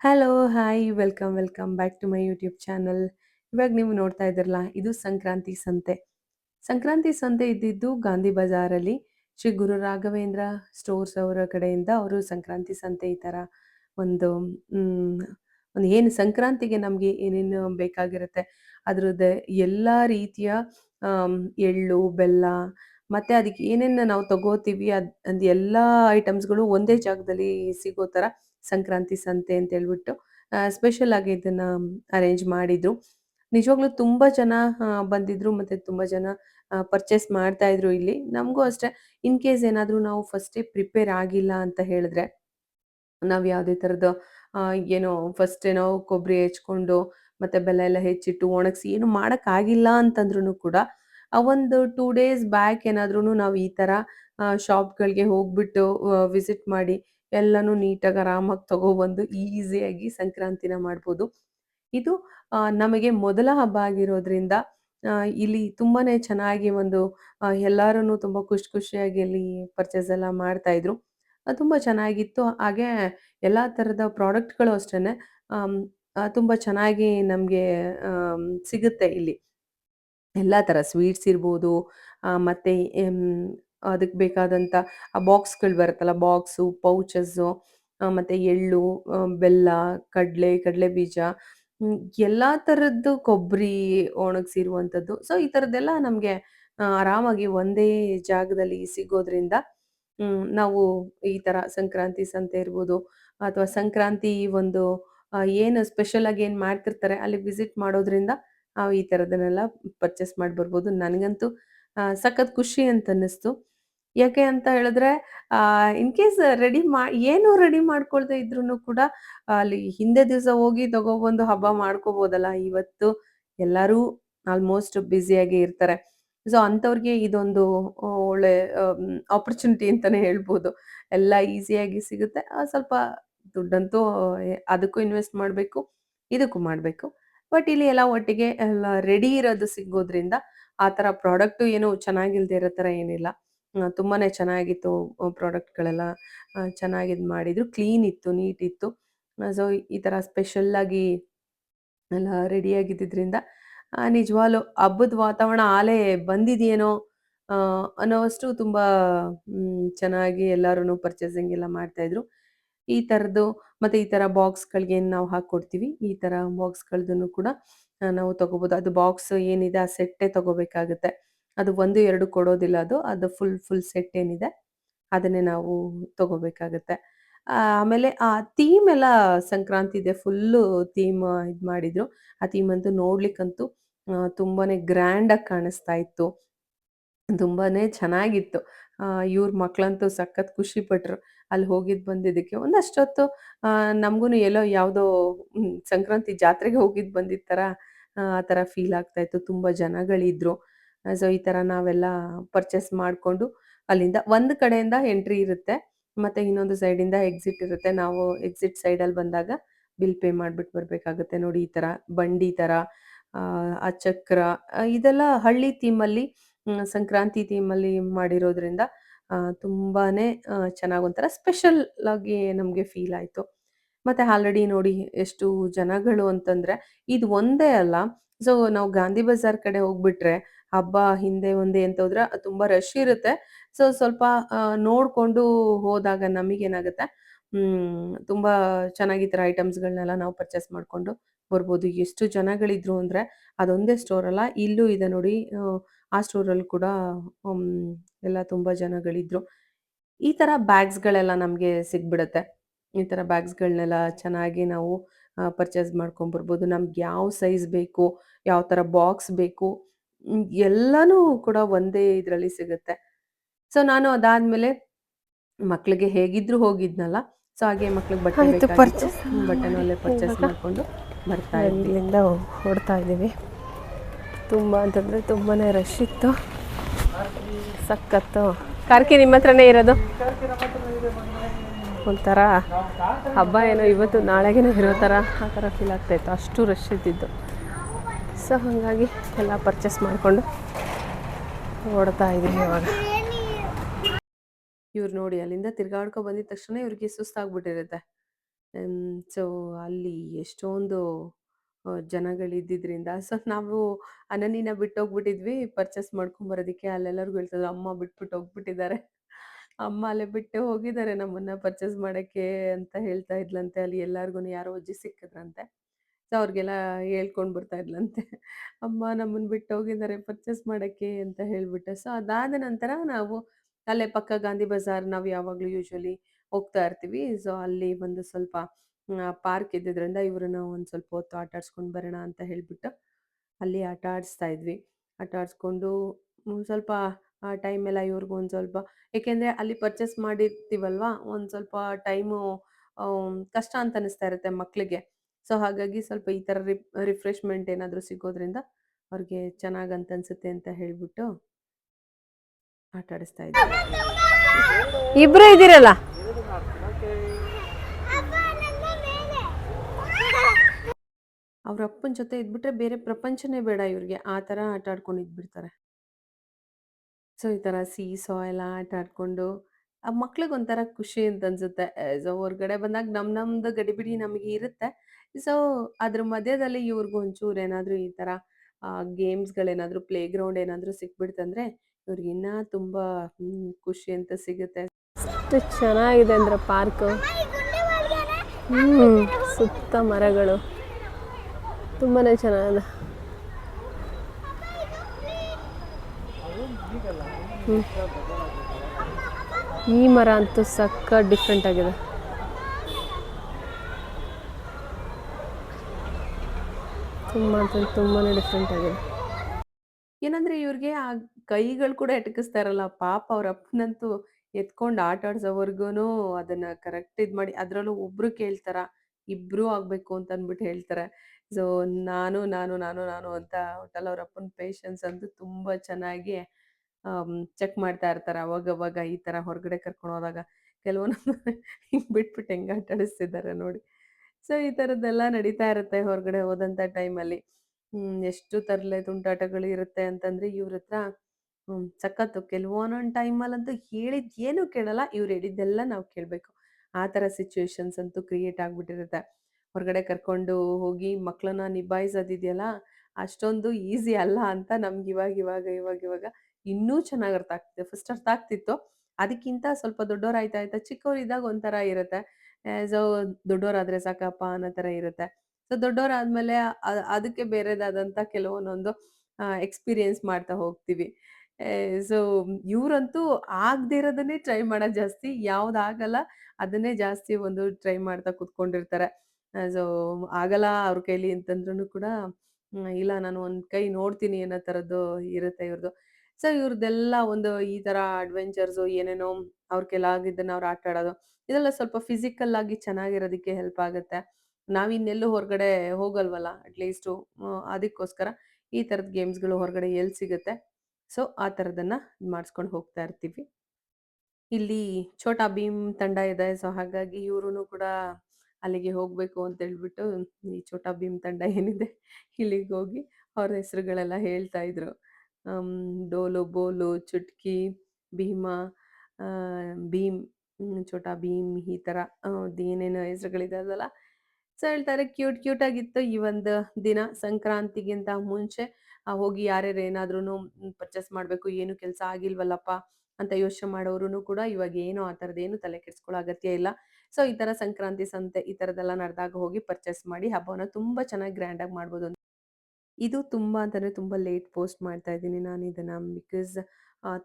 Hello, hi, welcome, welcome back to my YouTube channel. ಇವಾಗ ನೀವು ನೋಡ್ತಾ ಇದ್ದೀರಲ್ಲ, ಇದು ಸಂಕ್ರಾಂತಿ ಸಂತೆ. ಸಂಕ್ರಾಂತಿ ಸಂತೆ ಇದ್ದಿದ್ದು ಗಾಂಧಿ ಬಜಾರಲ್ಲಿ. ಶ್ರೀ ಗುರು ರಾಘವೇಂದ್ರ ಸ್ಟೋರ್ಸ್ ಅವರ ಕಡೆಯಿಂದ ಅವರು ಸಂಕ್ರಾಂತಿ ಸಂತೆ ಈ ಥರ ಒಂದು ಒಂದು ಏನು ಸಂಕ್ರಾಂತಿಗೆ ನಮಗೆ ಏನೇನು ಬೇಕಾಗಿರುತ್ತೆ ಅದರದ್ದು ಎಲ್ಲ ರೀತಿಯ ಎಳ್ಳು, ಬೆಲ್ಲ ಮತ್ತೆ ಅದಕ್ಕೆ ಏನೇನು ನಾವು ತಗೋತೀವಿ ಅದು ಅದ್ ಎಲ್ಲ ಐಟಮ್ಸ್ಗಳು ಒಂದೇ ಜಾಗದಲ್ಲಿ ಸಿಗೋ ಥರ ಸಂಕ್ರಾಂತಿ ಸಂತೆ ಅಂತ ಹೇಳ್ಬಿಟ್ಟು ಸ್ಪೆಷಲ್ ಆಗಿ ಇದನ್ನ ಅರೇಂಜ್ ಮಾಡಿದ್ರು. ನಿಜವಾಗ್ಲೂ ತುಂಬಾ ಜನ ಬಂದಿದ್ರು ಮತ್ತೆ ತುಂಬಾ ಜನ ಪರ್ಚೇಸ್ ಮಾಡ್ತಾ ಇದ್ರು ಇಲ್ಲಿ. ನಮಗೂ ಅಷ್ಟೇ ಇನ್ ಕೇಸ್ ಏನಾದರೂ ನಾವು ಫಸ್ಟೇ ಪ್ರಿಪೇರ್ ಆಗಿಲ್ಲ ಅಂತ ಹೇಳಿದ್ರೆ ನಾವು ಯಾವುದೇ ಥರದ ಆ, ಏನೋ ಫಸ್ಟ್ ಏನೋ ಕೊಬ್ಬರಿ ಹೆಚ್ಕೊಂಡು ಮತ್ತೆ ಬೆಲ್ಲ ಎಲ್ಲ ಹೆಚ್ಚಿಟ್ಟು ಒಣಗಿಸಿ ಏನು ಮಾಡೋಕ್ಕಾಗಿಲ್ಲ ಅಂತಂದ್ರೂ ಕೂಡ ಆ ಒಂದು ಟೂ ಡೇಸ್ ಬ್ಯಾಕ್ ಏನಾದ್ರೂ ನಾವು ಈ ಥರ ಶಾಪ್ಗಳಿಗೆ ಹೋಗ್ಬಿಟ್ಟು ವಿಸಿಟ್ ಮಾಡಿ ಎಲ್ಲನೂ ನೀಟಾಗಿ ಆರಾಮಾಗಿ ತಗೊಬಂದು ಈಸಿಯಾಗಿ ಸಂಕ್ರಾಂತಿನ ಮಾಡ್ಬೋದು. ಇದು ನಮಗೆ ಮೊದಲ ಹಬ್ಬ ಆಗಿರೋದ್ರಿಂದ ಇಲ್ಲಿ ತುಂಬಾನೇ ಚೆನ್ನಾಗಿ ಒಂದು ಎಲ್ಲರೂ ತುಂಬ ಖುಷಿ ಖುಷಿಯಾಗಿ ಇಲ್ಲಿ ಪರ್ಚೇಸ್ ಎಲ್ಲ ಮಾಡ್ತಾ ಇದ್ರು. ತುಂಬ ಚೆನ್ನಾಗಿತ್ತು. ಹಾಗೆ ಎಲ್ಲ ಥರದ ಪ್ರಾಡಕ್ಟ್‌ಗಳು ಅಷ್ಟೇನೆ ಆಮ್, ತುಂಬ ಚೆನ್ನಾಗಿ ನಮಗೆ ಸಿಗುತ್ತೆ ಇಲ್ಲಿ. ಎಲ್ಲ ಥರ ಸ್ವೀಟ್ಸ್ ಇರ್ಬೋದು, ಮತ್ತೆ ಅದಕ್ಕೆ ಬೇಕಾದಂಥ ಆ ಬಾಕ್ಸ್‌ಗಳು ಬರುತ್ತಲ್ಲ ಬಾಕ್ಸು, ಪೌಚಸ್ಸು ಮತ್ತೆ ಎಳ್ಳು, ಬೆಲ್ಲ, ಕಡಲೆ, ಕಡಲೆ ಬೀಜ ಎಲ್ಲ ಥರದ್ದು ಕೊಬ್ಬರಿ ಒಣಗಿಸಿರುವಂಥದ್ದು. ಸೊ ಈ ಥರದ್ದೆಲ್ಲ ನಮಗೆ ಆರಾಮಾಗಿ ಒಂದೇ ಜಾಗದಲ್ಲಿ ಸಿಗೋದ್ರಿಂದ ನಾವು ಈ ಥರ ಸಂಕ್ರಾಂತಿ ಸಂತೆ ಇರ್ಬೋದು ಅಥವಾ ಸಂಕ್ರಾಂತಿ ಒಂದು ಏನು ಸ್ಪೆಷಲ್ ಆಗಿ ಏನು ಮಾಡ್ತಿರ್ತಾರೆ ಅಲ್ಲಿ ವಿಸಿಟ್ ಮಾಡೋದ್ರಿಂದ ಈ ಥರದನ್ನೆಲ್ಲ ಪರ್ಚೇಸ್ ಮಾಡಿ ಬರ್ಬೋದು. ನನಗಂತೂ ಸಖತ್ ಖುಷಿ ಅಂತ ಅನ್ನಿಸ್ತು. ಯಾಕೆ ಅಂತ ಹೇಳಿದ್ರೆ ಆ, ಇನ್ ಕೇಸ್ ರೆಡಿ ಮಾ ಏನು ರೆಡಿ ಮಾಡ್ಕೊಳ್ದೆ ಇದ್ರು ಕೂಡ ಅಲ್ಲಿ ಹಿಂದೆ ದಿವಸ ಹೋಗಿ ತಗೊಬಂದು ಹಬ್ಬ ಮಾಡ್ಕೋಬೋದಲ್ಲ. ಇವತ್ತು ಎಲ್ಲರೂ ಆಲ್ಮೋಸ್ಟ್ ಬ್ಯುಸಿಯಾಗಿ ಇರ್ತಾರೆ. ಸೊ ಅಂಥವ್ರಿಗೆ ಇದೊಂದು ಒಳ್ಳೆ ಆಪರ್ಚುನಿಟಿ ಅಂತಾನೆ ಹೇಳ್ಬೋದು. ಎಲ್ಲ ಈಸಿಯಾಗಿ ಸಿಗುತ್ತೆ. ಸ್ವಲ್ಪ ದುಡ್ಡಂತೂ ಅದಕ್ಕೂ ಇನ್ವೆಸ್ಟ್ ಮಾಡಬೇಕು, ಇದಕ್ಕೂ ಮಾಡಬೇಕು. ಬಟ್ ಇಲ್ಲಿ ಎಲ್ಲ ಒಟ್ಟಿಗೆ ಎಲ್ಲ ರೆಡಿ ಇರೋದು ಸಿಗೋದ್ರಿಂದ ಆ ಥರ ಪ್ರಾಡಕ್ಟು ಏನು ಚೆನ್ನಾಗಿಲ್ದೇ ಇರೋ ಥರ ಏನಿಲ್ಲ. ತುಂಬಾನೇ ಚೆನ್ನಾಗಿತ್ತು ಪ್ರಾಡಕ್ಟ್‌ಗಳೆಲ್ಲ ಚೆನ್ನಾಗಿ ಇದು ಮಾಡಿದ್ರು. ಕ್ಲೀನ್ ಇತ್ತು, ನೀಟ್ ಇತ್ತು. ಸೊ ಈ ಥರ ಸ್ಪೆಷಲ್ ಆಗಿ ಎಲ್ಲ ರೆಡಿಯಾಗಿದ್ದಿದ್ರಿಂದ ಆಗಿದ್ದಿದ್ರಿಂದ ನಿಜವಾಗ್ಲೂ ಹಬ್ಬದ ವಾತಾವರಣ ಆಲೇ ಬಂದಿದೆಯೇನೋ ಅನ್ನೋವಷ್ಟು ತುಂಬ ಚೆನ್ನಾಗಿ ಎಲ್ಲರೂ ಪರ್ಚೇಸಿಂಗ್ ಎಲ್ಲ ಮಾಡ್ತಾ ಇದ್ರು. ಈ ಥರದ್ದು ಮತ್ತೆ ಈ ಥರ ಬಾಕ್ಸ್‌ಗಳಿಗೆ ನಾವು ಹಾಕ್ಕೊಡ್ತೀವಿ, ಈ ಥರ ಬಾಕ್ಸ್ಗಳದ್ದು ಕೂಡ ನಾವು ತಗೋಬೋದು. ಅದು ಬಾಕ್ಸ್ ಏನಿದೆ ಆ ಸೆಟ್ಟೇ ತಗೋಬೇಕಾಗುತ್ತೆ. ಅದು 1, 2 ಕೊಡೋದಿಲ್ಲ ಅದು. ಅದು ಫುಲ್ ಫುಲ್ ಸೆಟ್ ಏನಿದೆ ಅದನ್ನೇ ನಾವು ತಗೋಬೇಕಾಗುತ್ತೆ. ಆಮೇಲೆ ಆ ಥೀಮ್ ಎಲ್ಲ ಸಂಕ್ರಾಂತಿ ಇದೆ ಫುಲ್ಲು ಥೀಮ್ ಇದು ಮಾಡಿದ್ರು. ಆ ಥೀಮ್ ಅಂತೂ ನೋಡ್ಲಿಕ್ಕಂತೂ ತುಂಬಾನೇ ಗ್ರ್ಯಾಂಡಾಗಿ ಕಾಣಿಸ್ತಾ ಇತ್ತು. ತುಂಬಾನೇ ಚೆನ್ನಾಗಿತ್ತು. ಇವ್ರ ಮಕ್ಳಂತೂ ಸಖತ್ ಖುಷಿ ಪಟ್ರು. ಅಲ್ಲಿ ಹೋಗಿದ್ದು ಬಂದಿದ್ದಕ್ಕೆ. ಒಂದಷ್ಟೊತ್ತು ಆ, ನಮ್ಗೂನು ಎಲ್ಲೋ ಯಾವುದೋ ಸಂಕ್ರಾಂತಿ ಜಾತ್ರೆಗೆ ಹೋಗಿದ್ದು ಬಂದಿದ್ ಥರ ಆ, ಥರ ಫೀಲ್ ಆಗ್ತಾ ಇತ್ತು. ತುಂಬ ಜನಗಳಿದ್ರು. ಸೊ ಈ ಥರ ನಾವೆಲ್ಲ ಪರ್ಚೇಸ್ ಮಾಡ್ಕೊಂಡು ಅಲ್ಲಿಂದ ಒಂದು ಕಡೆಯಿಂದ ಎಂಟ್ರಿ ಇರುತ್ತೆ. ಮತ್ತೆ ಇನ್ನೊಂದು ಸೈಡಿಂದ ಎಕ್ಸಿಟ್ ಇರುತ್ತೆ. ನಾವು ಎಕ್ಸಿಟ್ ಸೈಡಲ್ಲಿ ಬಂದಾಗ ಬಿಲ್ ಪೇ ಮಾಡಿಬಿಟ್ಟು ಬರಬೇಕಾಗುತ್ತೆ ನೋಡಿ ಈ ಥರ ಬಂಡಿ ಥರ ಆ, ಚಕ್ರ ಇದೆಲ್ಲ ಹಳ್ಳಿ ಥೀಮಲ್ಲಿ ಸಂಕ್ರಾಂತಿ ಥೀಮಲ್ಲಿ ಮಾಡಿರೋದ್ರಿಂದ ತುಂಬಾ ಚೆನ್ನಾಗಿ ಒಂಥರ ಸ್ಪೆಷಲ್ ಆಗಿ ನಮಗೆ ಫೀಲ್ ಆಯಿತು. ಮತ್ತೆ ಆಲ್ರೆಡಿ ನೋಡಿ ಎಷ್ಟು ಜನಗಳು ಅಂತಂದ್ರೆ ಇದು ಒಂದೇ ಅಲ್ಲ. ಸೊ ನಾವು ಗಾಂಧಿ ಬಜಾರ್ ಕಡೆ ಹೋಗ್ಬಿಟ್ರೆ ಹಬ್ಬ ಹಿಂದೆ ಒಂದೇ ಅಂತ ಹೋದ್ರೆ ತುಂಬಾ ರಶ್ ಇರುತ್ತೆ. ಸೊ ಸ್ವಲ್ಪ ನೋಡ್ಕೊಂಡು ಹೋದಾಗ ನಮಗೇನಾಗುತ್ತೆ ತುಂಬಾ ಚೆನ್ನಾಗಿ ತರ ಥರ ಐಟಮ್ಸ್‌ಗಳನ್ನೆಲ್ಲ ನಾವು ಪರ್ಚೇಸ್ ಮಾಡ್ಕೊಂಡು ಬರ್ಬೋದು. ಎಷ್ಟು ಜನಗಳಿದ್ರು ಅಂದ್ರೆ ಅದೊಂದೇ ಸ್ಟೋರ್ ಅಲ್ಲ, ಇಲ್ಲೂ ಇದೆ ನೋಡಿ ಆ, ಸ್ಟೋರ್ ಅಲ್ಲಿ ಕೂಡ ಎಲ್ಲ ತುಂಬಾ ಜನಗಳಿದ್ರು. ಈ ಥರ ಬ್ಯಾಗ್ಸ್‌ಗಳೆಲ್ಲ ನಮಗೆ ಸಿಗ್ಬಿಡುತ್ತೆ. ಈ ಥರ ಬ್ಯಾಗ್ಸ್‌ಗಳನ್ನೆಲ್ಲ ಚೆನ್ನಾಗಿ ನಾವು ಪರ್ಚೇಸ್ ಮಾಡ್ಕೊಂಬರ್ಬೋದು. ನಮ್ಗೆ ಯಾವ ಸೈಜ್ ಬೇಕು, ಯಾವ ಥರ ಬಾಕ್ಸ್ ಬೇಕು, ಎಲ್ಲನೂ ಕೂಡ ಒಂದೇ ಇದರಲ್ಲಿ ಸಿಗುತ್ತೆ. ಸೊ ನಾನು ಅದಾದ್ಮೇಲೆ ಮಕ್ಳಿಗೆ ಹೇಗಿದ್ರು ಹೋಗಿದ್ನಲ್ಲ, ಸೊ ಹಾಗೆ ಮಕ್ಳಿಗೆ ಬಟ್ಟೆ ಪರ್ಚೇಸ್ ಬಟ್ಟೆ ಪರ್ಚೇಸ್ ಮಾಡ್ಕೊಂಡು ಬರ್ತಾ. ಇಲ್ಲಿಂದ ಹೊಡ್ತಾ ಇದ್ದೀವಿ ತುಂಬ ಅಂತಂದರೆ ತುಂಬಾ ರಶ್ ಇತ್ತು ಸಖತ್ತು ಕಾರ್ಕಿ ನಿಮ್ಮ ಹತ್ರನೇ ಇರೋದು ಒಂಥರ ಹಬ್ಬ ಏನೋ ಇವತ್ತು ನಾಳೆಗೇನೋ ಇರೋ ಥರ ಆ ಥರ ಫೀಲ್ ಆಗ್ತಾಯಿತ್ತು ಅಷ್ಟು ರಶ್ ಇದ್ದಿದ್ದು. ಸೊ ಹಾಗಾಗಿ ಎಲ್ಲ ಪರ್ಚೇಸ್ ಮಾಡಿಕೊಂಡು ಓಡ್ತಾ ಇದ್ದೀನಿ ಇವಾಗ. ಇವ್ರು ನೋಡಿ, ಅಲ್ಲಿಂದ ತಿರ್ಗಾಡ್ಕೊ ಬಂದಿದ ತಕ್ಷಣ ಇವ್ರಿಗೆ ಸುಸ್ತಾಗ್ಬಿಟ್ಟಿರುತ್ತೆ. ಸೊ ಅಲ್ಲಿ ಎಷ್ಟೊಂದು ಜನಗಳಿದ್ದಿದ್ರಿಂದ ಸೊ ನಾವು ಅನನಿನ ಬಿಟ್ಟೋಗ್ಬಿಟ್ಟಿದ್ವಿ ಪರ್ಚೇಸ್ ಮಾಡ್ಕೊಂಬರೋದಕ್ಕೆ ಅಲ್ಲೆಲ್ಲರಿಗೂ ಹೇಳ್ತಿದ್ರು, ಅಮ್ಮ ಬಿಟ್ಬಿಟ್ಟು ಹೋಗ್ಬಿಟ್ಟಿದ್ದಾರೆ. ಅಮ್ಮ ಅಲ್ಲೇ ಬಿಟ್ಟು ಹೋಗಿದ್ದಾರೆ ನಮ್ಮನ್ನ ಪರ್ಚೇಸ್ ಮಾಡಕ್ಕೆ ಅಂತ ಹೇಳ್ತಾ ಇದ್ಲಂತೆ. ಅಲ್ಲಿ ಎಲ್ಲಾರ್ಗು ಯಾರೋ ಅಜ್ಜಿ ಸಿಕ್ಕಿದ್ರಂತೆ. ಸೊ ಅವ್ರಿಗೆಲ್ಲ ಹೇಳ್ಕೊಂಡು ಬರ್ತಾ ಇದ್ಲಂತೆ. ಅಮ್ಮ ನಮ್ಮನ್ನ ಬಿಟ್ಟು ಹೋಗಿದ್ದಾರೆ ಪರ್ಚೇಸ್ ಮಾಡಕ್ಕೆ ಅಂತ ಹೇಳ್ಬಿಟ್ಟು. ಸೊ ಅದಾದ ನಂತರ ನಾವು ಅಲ್ಲೇ ಪಕ್ಕ ಗಾಂಧಿ ಬಜಾರ್ ನಾವು ಯಾವಾಗಲೂ ಯೂಶ್ವಲಿ ಹೋಗ್ತಾ ಇರ್ತೀವಿ. ಸೊ ಅಲ್ಲಿ ಒಂದು ಸ್ವಲ್ಪ ಪಾರ್ಕ್ ಇದ್ದಿದ್ರಿಂದ ಇವ್ರನ್ನ ಒಂದು ಸ್ವಲ್ಪ ಹೊತ್ತು ಆಟ ಆಡ್ಸ್ಕೊಂಡು ಬರೋಣ ಅಂತ ಹೇಳ್ಬಿಟ್ಟು ಅಲ್ಲಿ ಆಟ ಆಡಿಸ್ತಾ ಇದ್ವಿ. ಆಟ ಆಡಿಸ್ಕೊಂಡು ಸ್ವಲ್ಪ ಆ ಟೈಮೆಲ್ಲ ಇವ್ರಿಗೂ ಒಂದು ಸ್ವಲ್ಪ, ಏಕೆಂದರೆ ಅಲ್ಲಿ ಪರ್ಚೇಸ್ ಮಾಡಿರ್ತೀವಲ್ವಾ, ಒಂದು ಸ್ವಲ್ಪ ಟೈಮು ಕಷ್ಟ ಅಂತ ಅನಿಸ್ತಾ ಇರುತ್ತೆ ಮಕ್ಕಳಿಗೆ ಸೊ ಹಾಗಾಗಿ ಸ್ವಲ್ಪ ಈ ಥರ ರಿಫ್ರೆಶ್ಮೆಂಟ್ ಏನಾದರೂ ಸಿಗೋದ್ರಿಂದ ಅವ್ರಿಗೆ ಚೆನ್ನಾಗಂತ ಅನ್ಸುತ್ತೆ ಅಂತ ಹೇಳಿಬಿಟ್ಟು ಆಟ ಆಡಿಸ್ತಾ ಇದ್ವಿ ಇಬ್ರು ಇದ್ದೀರಲ್ಲ? ಅವ್ರ ಅಪ್ಪನ ಜೊತೆ ಇದ್ಬಿಟ್ರೆ ಬೇರೆ ಪ್ರಪಂಚನೇ ಬೇಡ ಇವ್ರಿಗೆ. ಆ ಥರ ಆಟ ಆಡ್ಕೊಂಡು ಇದ್ಬಿಡ್ತಾರೆ ಸೊ, ಈ ಥರ ಸೀಸೋ ಎಲ್ಲ ಆಟ ಆಡ್ಕೊಂಡು, ಆ ಮಕ್ಳಿಗೆ ಒಂಥರ ಖುಷಿ ಅಂತ ಅನ್ಸುತ್ತೆ. ಸೊ, ಹೊರ್ಗಡೆ ಬಂದಾಗ ನಮ್ ನಮ್ದು ಗಡಿಬಿಡಿ ನಮಗೆ ಇರುತ್ತೆ. ಸೊ, ಅದ್ರ ಮಧ್ಯದಲ್ಲಿ ಇವ್ರಿಗೂ ಒಂಚೂರು ಏನಾದರೂ ಈ ಥರ ಗೇಮ್ಸ್ಗಳೇನಾದರೂ ಪ್ಲೇ ಗ್ರೌಂಡ್ ಏನಾದರೂ ಸಿಕ್ಬಿಡ್ತಂದ್ರೆ, ಇವ್ರಿಗೆ ಇನ್ನೂ ತುಂಬ ಖುಷಿ ಅಂತ ಸಿಗುತ್ತೆ. ಎಷ್ಟು ಚೆನ್ನಾಗಿದೆ ಅಂದ್ರೆ ಪಾರ್ಕ್. ಹ್ಞೂ ಸುತ್ತ ಮರಗಳು. ತುಂಬಾ ಚೆನ್ನಾಗಿದೆ ಹ್ಮ್. ಈ ಮರ ಅಂತೂ ಸಕ್ಕ ಡಿಫ್ರೆಂಟ್ ಆಗಿದೆ. ತುಂಬ ಅಂತ ತುಂಬಾ ಡಿಫ್ರೆಂಟ್ ಆಗಿದೆ. ಏನಂದ್ರೆ ಇವ್ರಿಗೆ ಆ ಕೈಗಳು ಕೂಡ ಎಟಕಿಸ್ತಾ ಇರಲ್ಲ ಪಾಪ ಅವ್ರ ಅಪ್ಪನಂತೂ ಎತ್ಕೊಂಡು ಆಟ ಆಡ್ಸೋವರ್ಗುನು ಅದನ್ನ ಕರೆಕ್ಟ್ ಇದ್ ಮಾಡಿ ಅದ್ರಲ್ಲೂ ಒಬ್ರು ಕೇಳ್ತಾರ, ಇಬ್ರು ಆಗ್ಬೇಕು ಅಂತ ಅಂದ್ಬಿಟ್ಟು ಹೇಳ್ತಾರೆ. ಸೊ ನಾನು ನಾನು ನಾನು ನಾನು ಅಂತ ಒಟ್ಟಲ್ಲಿ ಅವ್ರ ಅಪ್ಪನ ಪೇಷನ್ಸ್ ಅಂತೂ ತುಂಬಾ ಚೆನ್ನಾಗಿ ಚೆಕ್ ಮಾಡ್ತಾ ಇರ್ತಾರೆ ಅವಾಗ ಅವಾಗ ಈ ತರ ಹೊರಗಡೆ ಕರ್ಕೊಂಡು ಹೋದಾಗ. ಕೆಲವೊಂದು ಹಿಂಗ್ ಬಿಟ್ಬಿಟ್ಟು ಹೆಂಗೆ ಆಟಾಡಿಸ್ತಿದ್ದಾರೆ ನೋಡಿ. ಸೊ ಈ ಥರದ್ದೆಲ್ಲ ನಡೀತಾ ಇರುತ್ತೆ ಹೊರಗಡೆ ಹೋದಂಥ ಟೈಮಲ್ಲಿ ಹ್ಮ್, ಎಷ್ಟು ತರಲೆ ತುಂಟಾಟಗಳು ಇರುತ್ತೆ ಅಂತಂದ್ರೆ ಇವ್ರ ಹತ್ರ ಹ್ಮ್, ಸಖತ್ತು ಕೆಲವೊಂದೊಂದು ಟೈಮಲ್ಲಂತೂ ಹೇಳಿದ್ ಏನು ಕೇಳಲ್ಲ ಇವ್ರು ಹೇಳಿದ್ದೆಲ್ಲ ನಾವು ಕೇಳಬೇಕು. ಆ ಥರ ಸಿಚುವೇಶನ್ಸ್ ಅಂತೂ ಕ್ರಿಯೇಟ್ ಆಗ್ಬಿಟ್ಟಿರುತ್ತೆ. ಹೊರಗಡೆ ಕರ್ಕೊಂಡು ಹೋಗಿ ಮಕ್ಕಳನ್ನ ನಿಭಾಯಿಸೋದಿದೆಯಲ್ಲ ಅಷ್ಟೊಂದು ಈಸಿ ಅಲ್ಲ ಅಂತ ನಮ್ಗೆ ಇವಾಗ ಇವಾಗ ಇವಾಗ ಇವಾಗ ಇನ್ನೂ ಚೆನ್ನಾಗಿ ಅರ್ಥ ಆಗ್ತಿದೆ ಫಸ್ಟ್ ಅರ್ಥ ಆಗ್ತಿತ್ತು. ಅದಕ್ಕಿಂತ ಸ್ವಲ್ಪ ದೊಡ್ಡವರಾಯ್ತಾ ಆಯ್ತಾ ಚಿಕ್ಕವರಿದ್ದಾಗ ಒಂಥರ ಇರುತ್ತೆ. ಸೊ ದೊಡ್ಡವರಾದ್ರೆ ಸಾಕಪ್ಪ ಅನ್ನೋ ಥರ ಇರುತ್ತೆ. ಸೊ ದೊಡ್ಡವರಾದ್ಮೇಲೆ ಅದಕ್ಕೆ ಬೇರೆದಾದಂಥ ಕೆಲವೊಂದೊಂದು ಎಕ್ಸ್ಪೀರಿಯನ್ಸ್ ಮಾಡ್ತಾ ಹೋಗ್ತೀವಿ. ಸೊ ಇವರಂತೂ ಆಗದೇ ಇರೋದನ್ನೇ ಟ್ರೈ ಮಾಡೋದು ಜಾಸ್ತಿ ಯಾವ್ದಾಗಲ್ಲ ಅದನ್ನೇ ಜಾಸ್ತಿ ಒಂದು ಟ್ರೈ ಮಾಡ್ತಾ ಕುತ್ಕೊಂಡಿರ್ತಾರೆ. ಸೊ ಆಗಲ್ಲ ಅವ್ರ ಕೈಲಿ ಅಂತಂದ್ರೂ ಕೂಡ ಇಲ್ಲ ನಾನು ಒಂದು ಕೈ ನೋಡ್ತೀನಿ ಅನ್ನೋ ಥರದ್ದು ಇರುತ್ತೆ ಇವ್ರದ್ದು ಸೊ ಇವ್ರದ್ದೆಲ್ಲ ಒಂದು ಈ ತರ ಅಡ್ವೆಂಚರ್ಸ್ ಏನೇನೋ ಅವ್ರ ಕೆಲಾಗಿದ್ದನ್ನ ಅವ್ರು ಆಟ ಆಡೋದು ಇದೆಲ್ಲ ಸ್ವಲ್ಪ ಫಿಸಿಕಲ್ ಆಗಿ ಚೆನ್ನಾಗಿರೋದಕ್ಕೆ ಹೆಲ್ಪ್ ಆಗುತ್ತೆ. ನಾವಿನ್ನೆಲ್ಲೂ ಹೊರಗಡೆ ಹೋಗಲ್ವಲ್ಲ ಅಟ್ಲೀಸ್ಟು ಅದಕ್ಕೋಸ್ಕರ ಈ ಥರದ ಗೇಮ್ಸ್ಗಳು ಹೊರಗಡೆ ಎಲ್ಲಿ ಸಿಗುತ್ತೆ? ಸೊ ಆ ಥರದನ್ನು ಮಾಡಿಸ್ಕೊಂಡು ಹೋಗ್ತಾ ಇರ್ತೀವಿ. ಇಲ್ಲಿ ಛೋಟಾ ಭೀಮ್ ತಂಡ ಇದೆ ಸೊ ಹಾಗಾಗಿ ಇವರು ಕೂಡ ಅಲ್ಲಿಗೆ ಹೋಗ್ಬೇಕು ಅಂತ ಹೇಳ್ಬಿಟ್ಟು ಈ ಛೋಟಾ ಭೀಮ್ ತಂಡ ಏನಿದೆ, ಇಲ್ಲಿಗೆ ಹೋಗಿ ಅವ್ರ ಹೆಸರುಗಳೆಲ್ಲ ಹೇಳ್ತಾ ಇದ್ರು. ಡೋಲು ಬೋಲು ಚುಟ್ಕಿ ಭೀಮ ಭೀಮ್ ಚೋಟಾ ಭೀಮ್ ಈ ಥರ ಏನೇನು ಹೆಸರುಗಳಿದಾವಲ್ಲ ಸೊ ಹೇಳ್ತಾರೆ ಕ್ಯೂಟ್ ಕ್ಯೂಟ್ ಆಗಿತ್ತು ಈ ಒಂದು ದಿನ ಸಂಕ್ರಾಂತಿಗಿಂತ ಮುಂಚೆ. ಹೋಗಿ ಯಾರ್ಯಾರು ಏನಾದ್ರೂ ಪರ್ಚೇಸ್ ಮಾಡಬೇಕು, ಏನು ಕೆಲಸ ಆಗಿಲ್ವಲ್ಲಪ್ಪ ಅಂತ ಯೋಚನೆ ಮಾಡೋರು ಕೂಡ ಇವಾಗ ಏನು ಆ ತರದ ಏನು ತಲೆ ಕೆಡಿಸ್ಕೊಳ್ಳೋ ಅಗತ್ಯ ಇಲ್ಲ. ಸೊ ಈ ತರ ಸಂಕ್ರಾಂತಿ ಸಂತೆ ಈ ಥರದ್ದೆಲ್ಲ ನಡೆದಾಗ ಹೋಗಿ ಪರ್ಚೇಸ್ ಮಾಡಿ ಹಬ್ಬವನ್ನ ತುಂಬಾ ಚೆನ್ನಾಗಿ ಗ್ರ್ಯಾಂಡಾಗಿ ಮಾಡ್ಬೋದು ಇದು ತುಂಬ ಅಂತಂದರೆ ತುಂಬ ಲೇಟ್ ಪೋಸ್ಟ್ ಮಾಡ್ತಾ ಇದ್ದೀನಿ ನಾನು ಇದನ್ನು ಬಿಕಾಸ್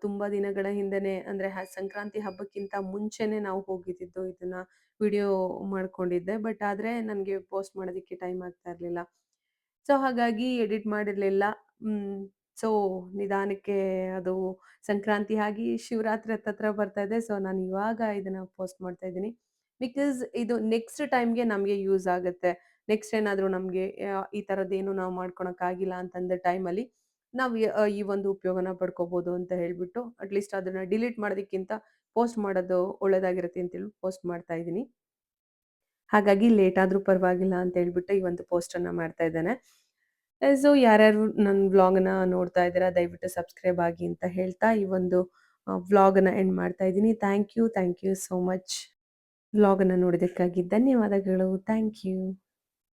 ತುಂಬ ದಿನಗಳ ಹಿಂದೆನೆ ಅಂದರೆ ಸಂಕ್ರಾಂತಿ ಹಬ್ಬಕ್ಕಿಂತ ಮುಂಚೆನೇ ನಾವು ಹೋಗಿದ್ದಿದ್ದು ಇದನ್ನು ವಿಡಿಯೋ ಮಾಡ್ಕೊಂಡಿದ್ದೆ. ಬಟ್ ಆದರೆ ನನಗೆ ಪೋಸ್ಟ್ ಮಾಡೋದಕ್ಕೆ ಟೈಮ್ ಆಗ್ತಾ ಇರಲಿಲ್ಲ. ಸೊ ಹಾಗಾಗಿ ಎಡಿಟ್ ಮಾಡಿರಲಿಲ್ಲ. ಸೊ ನಿಧಾನಕ್ಕೆ ಅದು ಸಂಕ್ರಾಂತಿ ಆಗಿ ಶಿವರಾತ್ರಿ ಹತ್ತತ್ರ ಬರ್ತಾ ಇದೆ. ಸೊ ನಾನು ಇವಾಗ ಇದನ್ನು ಪೋಸ್ಟ್ ಮಾಡ್ತಾ ಇದ್ದೀನಿ. ಬಿಕಾಸ್ ಇದು ನೆಕ್ಸ್ಟ್ ಟೈಮ್ಗೆ ನಮಗೆ ಯೂಸ್ ಆಗುತ್ತೆ. ನೆಕ್ಸ್ಟ್ ಏನಾದರೂ ನಮಗೆ ಈ ಥರದ್ದೇನು ನಾವು ಮಾಡ್ಕೊಳಕ್ಕಾಗಿಲ್ಲ ಅಂತಂದ ಟೈಮಲ್ಲಿ ನಾವು ಈ ಒಂದು ಉಪಯೋಗನ ಪಡ್ಕೋಬೋದು ಅಂತ ಹೇಳ್ಬಿಟ್ಟು ಅಟ್ಲೀಸ್ಟ್ ಅದನ್ನ ಡಿಲೀಟ್ ಮಾಡೋದಕ್ಕಿಂತ ಪೋಸ್ಟ್ ಮಾಡೋದು ಒಳ್ಳೇದಾಗಿರುತ್ತೆ ಅಂತೇಳಿ ಪೋಸ್ಟ್ ಮಾಡ್ತಾ ಇದ್ದೀನಿ. ಹಾಗಾಗಿ ಲೇಟ್ ಆದರೂ ಪರವಾಗಿಲ್ಲ ಅಂತ ಹೇಳ್ಬಿಟ್ಟು ಈ ಒಂದು ಪೋಸ್ಟನ್ನು ಮಾಡ್ತಾ ಇದ್ದೇನೆ. ಸೊ ಯಾರ್ಯಾರು ನನ್ನ ವ್ಲಾಗ್ನ ನೋಡ್ತಾ ಇದ್ದೀರಾ, ದಯವಿಟ್ಟು ಸಬ್ಸ್ಕ್ರೈಬ್ ಆಗಿ ಅಂತ ಹೇಳ್ತಾ ಈ ಒಂದು ವ್ಲಾಗನ್ನ ಎಂಡ್ ಮಾಡ್ತಾ ಇದ್ದೀನಿ. Thank you thank you so much ವ್ಲಾಗನ್ನು ನೋಡೋದಕ್ಕಾಗಿ ಧನ್ಯವಾದಗಳು. Thank you